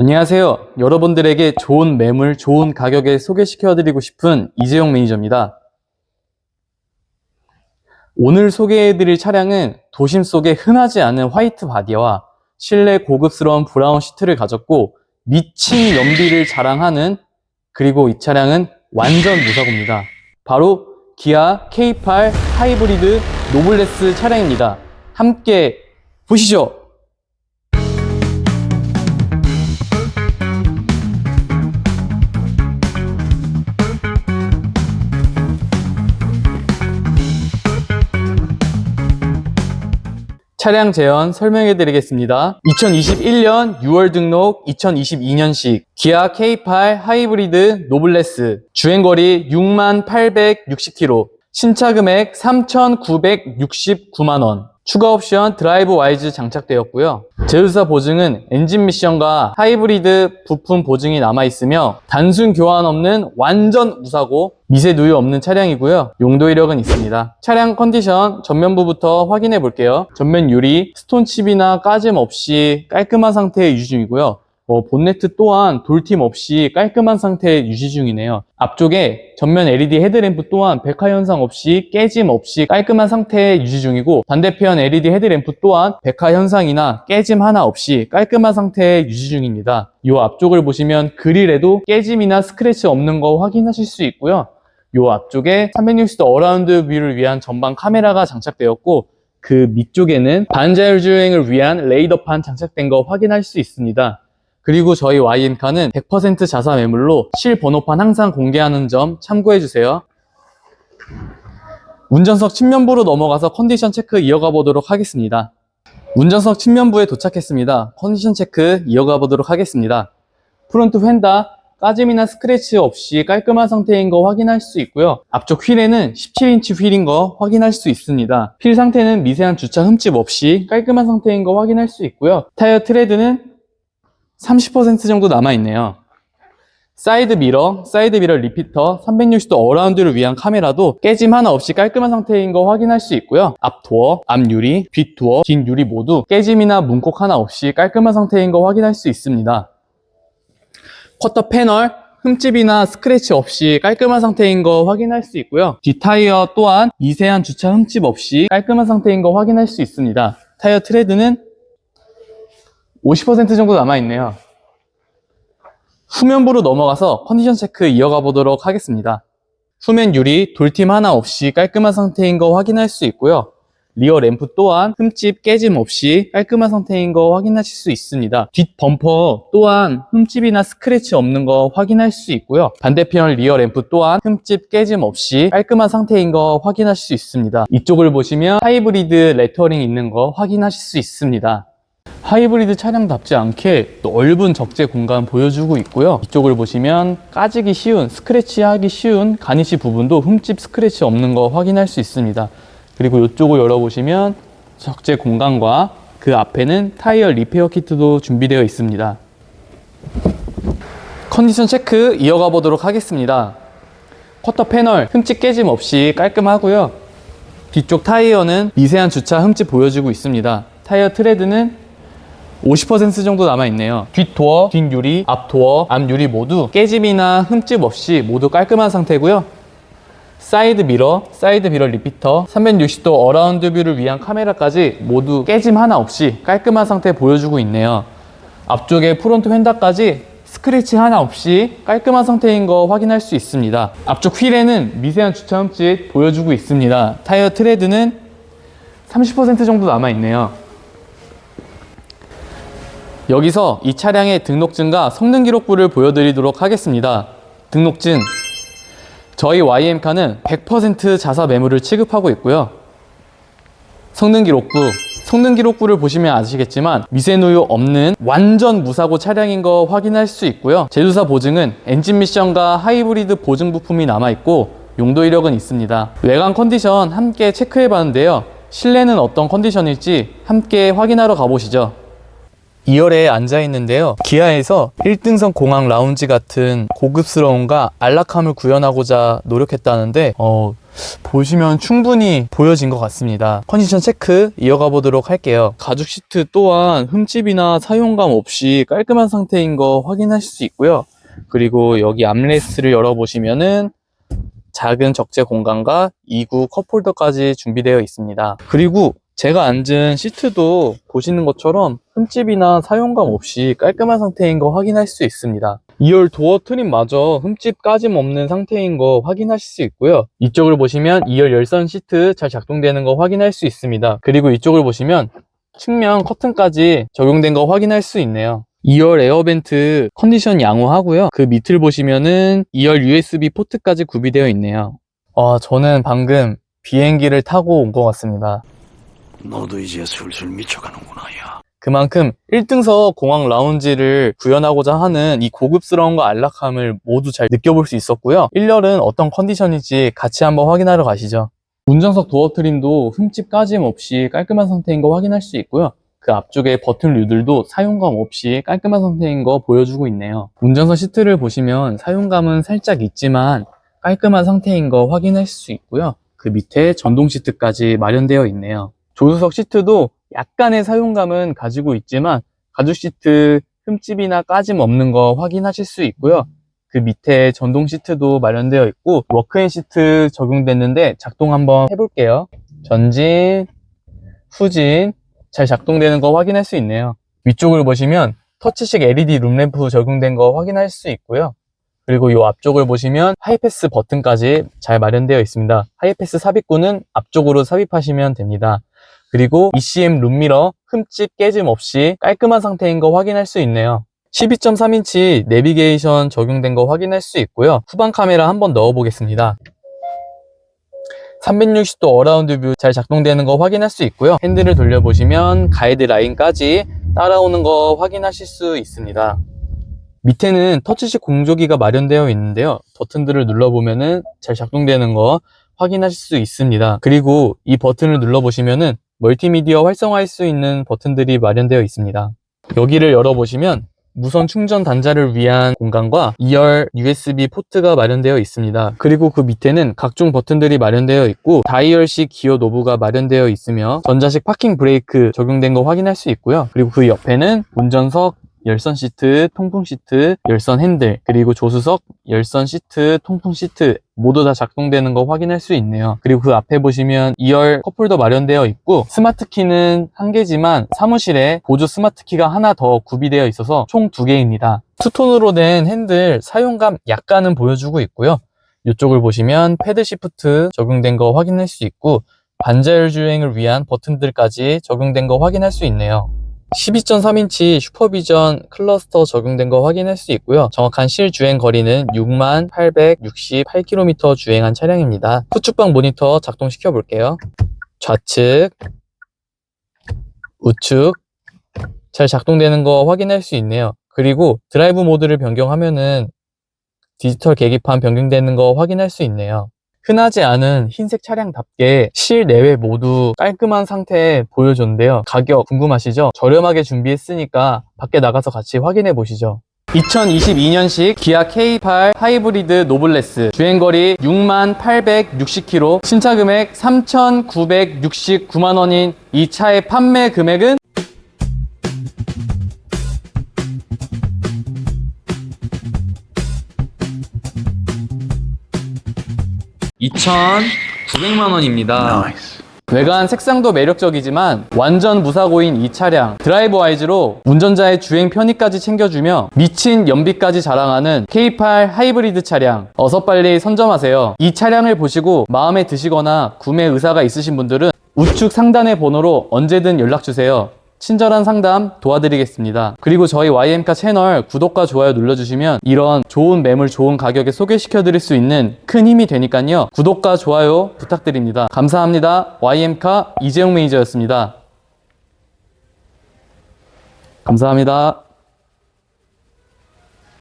안녕하세요. 여러분들에게 좋은 매물, 좋은 가격에 소개시켜드리고 싶은 이재용 매니저입니다. 오늘 소개해드릴 차량은 도심 속에 흔하지 않은 화이트 바디와 실내 고급스러운 브라운 시트를 가졌고 미친 연비를 자랑하는 그리고 이 차량은 완전 무사고입니다. 바로 기아 K8 하이브리드 노블레스 차량입니다. 함께 보시죠. 차량 제연 설명해 드리겠습니다. 2021년 6월 등록 2022년식 기아 K8 하이브리드 노블레스. 주행거리 6860km 신차 금액 3,969만원 추가 옵션 드라이브 와이즈 장착되었고요. 제휴사 보증은 엔진 미션과 하이브리드 부품 보증이 남아있으며 단순 교환 없는 완전 무사고 미세 누유 없는 차량이고요. 용도 이력은 있습니다. 차량 컨디션 전면부부터 확인해 볼게요. 전면 유리, 스톤칩이나 까짐 없이 깔끔한 상태의 유지 중이고요. 어, 본네트 또한 돌팀 없이 깔끔한 상태의 유지 중이네요. 앞쪽에 전면 LED 헤드램프 또한 백화 현상 없이 깨짐 없이 깔끔한 상태의 유지 중이고 반대편 LED 헤드램프 또한 백화 현상이나 깨짐 하나 없이 깔끔한 상태의 유지 중입니다. 이 앞쪽을 보시면 그릴에도 깨짐이나 스크래치 없는 거 확인하실 수 있고요. 이 앞쪽에 360도 어라운드 뷰를 위한 전방 카메라가 장착되었고 그 밑쪽에는 반자율 주행을 위한 레이더판 장착된 거 확인할 수 있습니다. 그리고 저희 YM카는 100% 자사 매물로 실 번호판 항상 공개하는 점 참고해주세요. 운전석 측면부로 넘어가서 컨디션 체크 이어가 보도록 하겠습니다. 운전석 측면부에 도착했습니다. 컨디션 체크 이어가 보도록 하겠습니다. 프론트 휀다 까짐이나 스크래치 없이 깔끔한 상태인 거 확인할 수 있고요. 앞쪽 휠에는 17인치 휠인 거 확인할 수 있습니다. 휠 상태는 미세한 주차 흠집 없이 깔끔한 상태인 거 확인할 수 있고요. 타이어 트레드는 30% 정도 남아있네요. 사이드 미러, 사이드 미러 리피터, 360도 어라운드를 위한 카메라도 깨짐 하나 없이 깔끔한 상태인 거 확인할 수 있고요. 앞 도어, 앞 유리, 뒷 도어, 뒷 유리 모두 깨짐이나 문콕 하나 없이 깔끔한 상태인 거 확인할 수 있습니다. 쿼터 패널, 흠집이나 스크래치 없이 깔끔한 상태인 거 확인할 수 있고요. 뒷 타이어 또한 미세한 주차 흠집 없이 깔끔한 상태인 거 확인할 수 있습니다. 타이어 트레드는 50% 정도 남아있네요. 후면부로 넘어가서 컨디션 체크 이어가 보도록 하겠습니다. 후면 유리 돌팀 하나 없이 깔끔한 상태인 거 확인할 수 있고요. 리어 램프 또한 흠집 깨짐 없이 깔끔한 상태인 거 확인하실 수 있습니다. 뒷 범퍼 또한 흠집이나 스크래치 없는 거 확인할 수 있고요. 반대편 리어 램프 또한 흠집 깨짐 없이 깔끔한 상태인 거 확인하실 수 있습니다. 이쪽을 보시면 하이브리드 레터링 있는 거 확인하실 수 있습니다. 하이브리드 차량답지 않게 넓은 적재 공간 보여주고 있고요. 이쪽을 보시면 까지기 쉬운, 스크래치 하기 쉬운 가니시 부분도 흠집 스크래치 없는 거 확인할 수 있습니다. 그리고 이쪽을 열어보시면 적재 공간과 그 앞에는 타이어 리페어 키트도 준비되어 있습니다. 컨디션 체크 이어가 보도록 하겠습니다. 쿼터 패널 흠집 깨짐 없이 깔끔하고요. 뒤쪽 타이어는 미세한 주차 흠집 보여주고 있습니다. 타이어 트레드는 50% 정도 남아있네요. 뒷 도어, 뒷 유리, 앞 도어, 앞 유리 모두 깨짐이나 흠집 없이 모두 깔끔한 상태고요. 사이드 미러, 사이드 미러 리피터, 360도 어라운드 뷰를 위한 카메라까지 모두 깨짐 하나 없이 깔끔한 상태 보여주고 있네요. 앞쪽에 프론트 휀다까지 스크래치 하나 없이 깔끔한 상태인 거 확인할 수 있습니다. 앞쪽 휠에는 미세한 주차 흠집 보여주고 있습니다. 타이어 트레드는 30% 정도 남아있네요. 여기서 이 차량의 등록증과 성능 기록부를 보여드리도록 하겠습니다. 등록증. 저희 YM카는 100% 자사 매물을 취급하고 있고요. 성능 기록부. 성능 기록부를 보시면 아시겠지만 미세누유 없는 완전 무사고 차량인 거 확인할 수 있고요. 제조사 보증은 엔진 미션과 하이브리드 보증 부품이 남아있고 용도 이력은 있습니다. 외관 컨디션 함께 체크해 봤는데요. 실내는 어떤 컨디션일지 함께 확인하러 가보시죠. 2열에 앉아 있는데요. 기아에서 1등선 공항 라운지 같은 고급스러움과 안락함을 구현하고자 노력했다는데, 어, 보시면 충분히 보여진 것 같습니다. 컨디션 체크 이어가 보도록 할게요. 가죽 시트 또한 흠집이나 사용감 없이 깔끔한 상태인 거 확인하실 수 있고요. 그리고 여기 암레스트를 열어보시면은 작은 적재 공간과 2구 컵홀더까지 준비되어 있습니다. 그리고 제가 앉은 시트도 보시는 것처럼 흠집이나 사용감 없이 깔끔한 상태인 거 확인할 수 있습니다. 2열 도어 트림마저 흠집 까짐 없는 상태인 거 확인하실 수 있고요. 이쪽을 보시면 2열 열선 시트 잘 작동되는 거 확인할 수 있습니다. 그리고 이쪽을 보시면 측면 커튼까지 적용된 거 확인할 수 있네요. 2열 에어벤트 컨디션 양호하고요. 그 밑을 보시면은 2열 USB 포트까지 구비되어 있네요. 와, 저는 방금 비행기를 타고 온 것 같습니다. 너도 이제 슬슬 미쳐가는구나, 야. 그만큼 1등석 공항 라운지를 구현하고자 하는 이 고급스러움과 안락함을 모두 잘 느껴볼 수 있었고요. 1열은 어떤 컨디션인지 같이 한번 확인하러 가시죠. 운전석 도어 트림도 흠집 까짐 없이 깔끔한 상태인 거 확인할 수 있고요. 그 앞쪽에 버튼 류들도 사용감 없이 깔끔한 상태인 거 보여주고 있네요. 운전석 시트를 보시면 사용감은 살짝 있지만 깔끔한 상태인 거 확인할 수 있고요. 그 밑에 전동 시트까지 마련되어 있네요. 조수석 시트도 약간의 사용감은 가지고 있지만 가죽 시트 흠집이나 까짐 없는 거 확인하실 수 있고요. 그 밑에 전동 시트도 마련되어 있고 워크인 시트 적용됐는데 작동 한번 해볼게요. 전진, 후진 잘 작동되는 거 확인할 수 있네요. 위쪽을 보시면 터치식 LED 룸램프 적용된 거 확인할 수 있고요. 그리고 이 앞쪽을 보시면 하이패스 버튼까지 잘 마련되어 있습니다. 하이패스 삽입구는 앞쪽으로 삽입하시면 됩니다. 그리고 ECM 룸미러 흠집 깨짐 없이 깔끔한 상태인 거 확인할 수 있네요. 12.3인치 내비게이션 적용된 거 확인할 수 있고요. 후방 카메라 한번 넣어 보겠습니다. 360도 어라운드 뷰 잘 작동되는 거 확인할 수 있고요. 핸들을 돌려보시면 가이드 라인까지 따라오는 거 확인하실 수 있습니다. 밑에는 터치식 공조기가 마련되어 있는데요. 버튼들을 눌러보면은 잘 작동되는 거 확인하실 수 있습니다. 그리고 이 버튼을 눌러보시면은 멀티미디어 활성화할 수 있는 버튼들이 마련되어 있습니다. 여기를 열어보시면 무선 충전 단자를 위한 공간과 2열 USB 포트가 마련되어 있습니다. 그리고 그 밑에는 각종 버튼들이 마련되어 있고 다이얼식 기어 노브가 마련되어 있으며 전자식 파킹 브레이크 적용된 거 확인할 수 있고요. 그리고 그 옆에는 운전석 열선 시트, 통풍 시트, 열선 핸들, 그리고 조수석, 열선 시트, 통풍 시트 모두 다 작동되는 거 확인할 수 있네요. 그리고 그 앞에 보시면 2열 컵홀더 마련되어 있고 스마트 키는 한 개지만 사무실에 보조 스마트 키가 하나 더 구비되어 있어서 총 두 개입니다. 투톤으로 된 핸들 사용감 약간은 보여주고 있고요. 이쪽을 보시면 패드 시프트 적용된 거 확인할 수 있고 반자율 주행을 위한 버튼들까지 적용된 거 확인할 수 있네요. 12.3인치 슈퍼비전 클러스터 적용된 거 확인할 수 있고요. 정확한 실주행 거리는 6만 868km 주행한 차량입니다. 후측방 모니터 작동시켜 볼게요. 좌측, 우측 잘 작동되는 거 확인할 수 있네요. 그리고 드라이브 모드를 변경하면은 디지털 계기판 변경되는 거 확인할 수 있네요. 흔하지 않은 흰색 차량답게 실내외 모두 깔끔한 상태 보여줬는데요. 가격 궁금하시죠? 저렴하게 준비했으니까 밖에 나가서 같이 확인해 보시죠. 2022년식 기아 K8 하이브리드 노블레스 주행거리 6만 860km 신차 금액 3,969만 원인 이 차의 판매 금액은 2,900만 원입니다. 나이스. 외관 색상도 매력적이지만 완전 무사고인 이 차량 드라이브 와이즈로 운전자의 주행 편의까지 챙겨주며 미친 연비까지 자랑하는 K8 하이브리드 차량 어서 빨리 선점하세요 이 차량을 보시고 마음에 드시거나 구매 의사가 있으신 분들은 우측 상단의 번호로 언제든 연락주세요 친절한 상담 도와드리겠습니다. 그리고 저희 YM카 채널 구독과 좋아요 눌러주시면 이런 좋은 매물 좋은 가격에 소개시켜 드릴 수 있는 큰 힘이 되니까요. 구독과 좋아요 부탁드립니다. 감사합니다. YM카 이재용 매니저였습니다. 감사합니다.